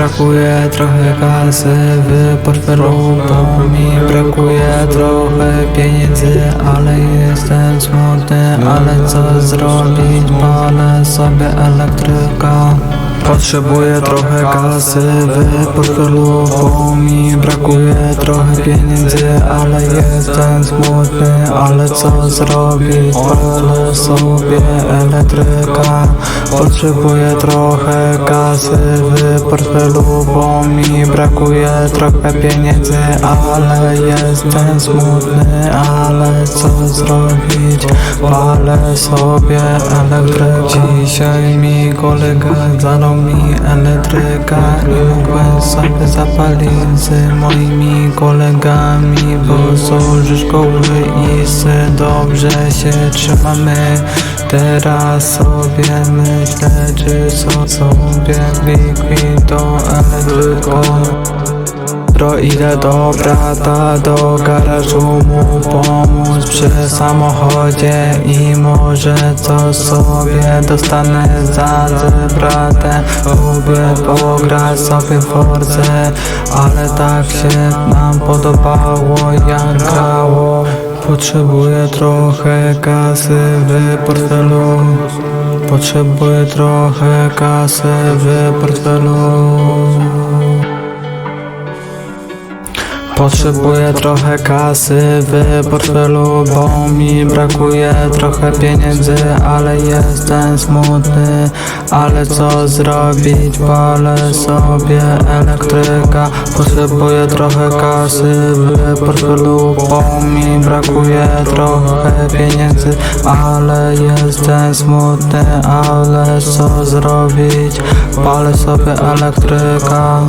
brakuje trochę kasy w portfelu, bo mi brakuje trochę pieniędzy, ale jestem smutny, ale co zrobić, palę sobie elektryka. Potrzebuję trochę kasy w portfelu, bo mi brakuje trochę pieniędzy, ale jestem smutny, ale co zrobić, palę sobie elektryka. Potrzebuję trochę kasy w portfelu, bo mi brakuje trochę pieniędzy, ale jestem smutny, ale co zrobić, palę sobie elektryka. Dzisiaj mi kolega mi elektryka i mogłem sobie zapalić z moimi kolegami, bo są ze szkoły i se dobrze się trzymamy. Teraz sobie myślę, czy są sobie wikwi do elektryką. Idę do brata do garażu mu pomóc przy samochodzie i może co sobie dostanę za z bratem Lubię pograć sobie w Forze, ale tak się nam podobało jak grało. Potrzebuję trochę kasy w portfelu. Potrzebuję trochę kasy w portfelu Potrzebuję trochę kasy w portfelu, bo mi brakuje trochę pieniędzy, ale jestem smutny, ale co zrobić, palę sobie elektryka. Potrzebuję trochę kasy w portfelu, bo mi brakuje trochę pieniędzy, ale jestem smutny, ale co zrobić, palę sobie elektryka.